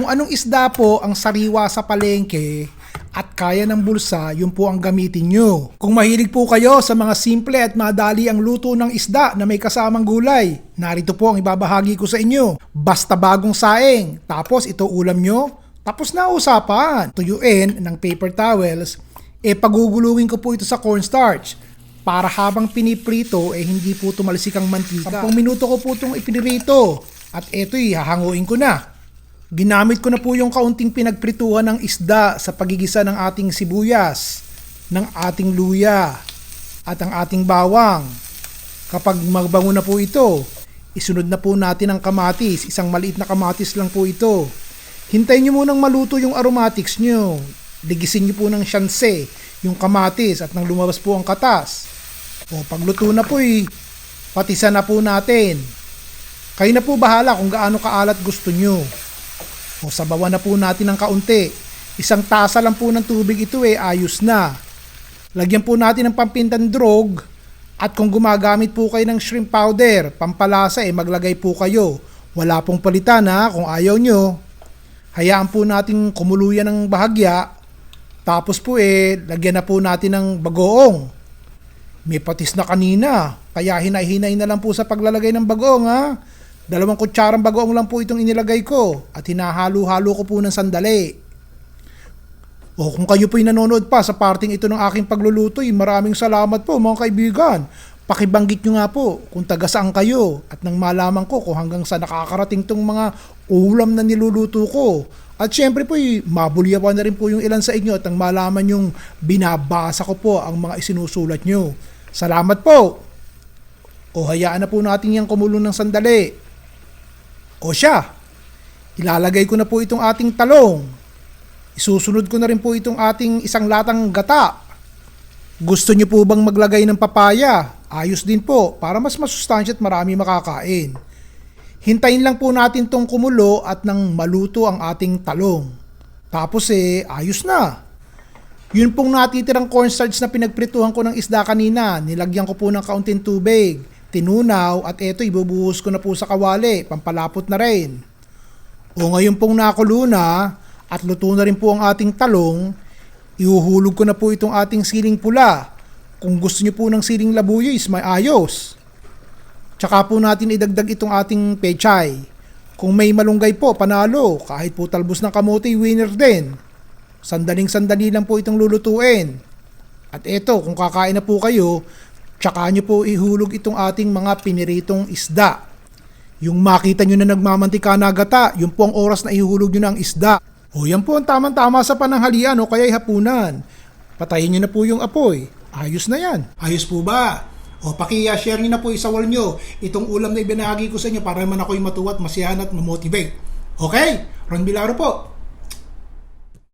Kung anong isda po ang sariwa sa palengke at kaya ng bulsa, yun po ang gamitin nyo. Kung mahilig po kayo sa mga simple at madali ang luto ng isda na may kasamang gulay, narito po ang ibabahagi ko sa inyo. Basta bagong saing, tapos ito ulam nyo, tapos na usapan. Tuyuin ng paper towels, e paguguluhin ko po ito sa cornstarch para habang piniprito eh hindi po tumalisik ang mantika. 10 minuto ko po itong ipinirito at eto'y hahanguin ko na. Ginamit ko na po yung kaunting pinagprituhan ng isda sa pagigisa ng ating sibuyas, ng ating luya, at ang ating bawang. Kapag magbango na po ito, isunod na po natin ang kamatis. Isang maliit na kamatis lang po ito. Hintayin nyo munang maluto yung aromatics nyo. Ligisin nyo po ng syanse, yung kamatis at nang lumabas po ang katas. O pagluto na po eh, patisan na po natin. Kayo na po bahala kung gaano kaalat gusto nyo. O sabawan na po natin ng kaunti. Isang tasa lang po ng tubig ito eh, ayos na. Lagyan po natin ng pampintan drog at kung gumagamit po kayo ng shrimp powder, pampalasa eh maglagay po kayo. Wala pong palitan ha kung ayaw nyo. Hayaan po natin kumuluyan ng bahagya. Tapos po eh, lagyan na po natin ng bagoong. May patis na kanina. Kaya hinay-hinay na lang po sa paglalagay ng bagoong ha. Dalawang kutsarang bagoong lang po itong inilagay ko at hinahalo-halo ko po ng sandali. O kung kayo po'y nanonood pa sa parting ito ng aking pagluluto, maraming salamat po mga kaibigan. Pakibanggit nyo nga po kung taga saan kayo at nang malaman ko kung hanggang sa nakakarating tong mga ulam na niluluto ko. At syempre po, mabulyawan na rin po yung ilan sa inyo at nang malaman yung binabasa ko po ang mga isinusulat nyo. Salamat po! O hayaan na po natin yung kumulong ng sandali. O siya, ilalagay ko na po itong ating talong. Isusunod ko na rin po itong ating isang latang gata. Gusto niyo po bang maglagay ng papaya? Ayos din po, para mas masustansya at marami makakain. Hintayin lang po natin tong kumulo at nang maluto ang ating talong. Tapos eh, ayos na. Yun pong natitirang cornstarch na pinagprituhan ko ng isda kanina, nilagyan ko po ng kaunting tubig, tinunaw at eto ibubuhos ko na po sa kawali, pampalapot na rin. O ngayon pong nakulo na at luto na rin po ang ating talong, ihuhulog ko na po itong ating siling pula. Kung gusto niyo po ng siling labuyos, may ayos. Tsaka po natin idagdag itong ating pechay. Kung may malunggay po, panalo. Kahit po talbos ng kamote, winner din. Sandaling sandali lang po itong lulutuin. At eto, kung kakain na po kayo, tsaka nyo po ihulog itong ating mga piniritong isda. Yung makita nyo na nagmamantika na gata, yun po ang oras na ihulog nyo ng isda. O yan po ang tamang-tama sa pananghalian o kaya'y hapunan. Patayin nyo na po yung apoy. Ayos na yan. Ayos po ba? O paki-share nyo na po isawal nyo itong ulam na ibinahagi ko sa inyo para naman ako'y matuwa at masiyahan at mamotivate. Okay? Ron Bilaro po.